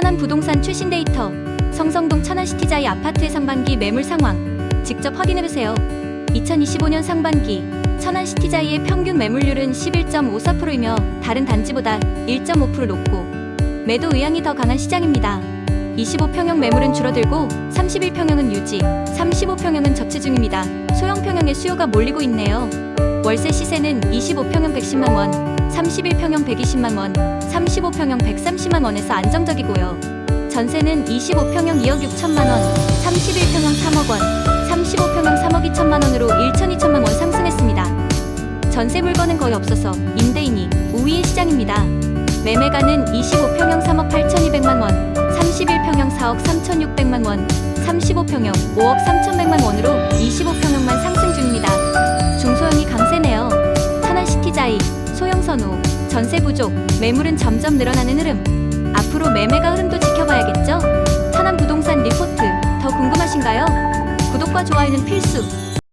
천안 부동산 최신 데이터. 성성동 천안시티자이 아파트의 상반기 매물 상황. 직접 확인해보세요. 2025년 상반기 천안시티자이의 평균 매물률은 11.54%이며 다른 단지보다 1.5% 높고 매도 의향이 더 강한 시장입니다. 25평형 매물은 줄어들고 31평형은 유지, 35평형은 접체 중입니다. 소형평형의 수요가 몰리고 있네요. 월세 시세는 25평형 110만 원, 31평형 120만 원, 35평형 130만 원에서 안정적이고요. 전세는 25평형 2억 6천만 원, 31평형 3억 원, 35평형 3억 2천만 원으로 1천 2천만 원 상승했습니다. 전세 물건은 거의 없어서 임대인이 우위의 시장입니다. 매매가는 25평형 3억 8,200만 원, 31평형 4억 3,600만 원, 35평형 5억 3,100만 원으로 25평 전세 부족, 매물은 점점 늘어나는 흐름. 앞으로 매매가 흐름도 지켜봐야겠죠? 천안 부동산 리포트 더 궁금하신가요? 구독과 좋아요는 필수.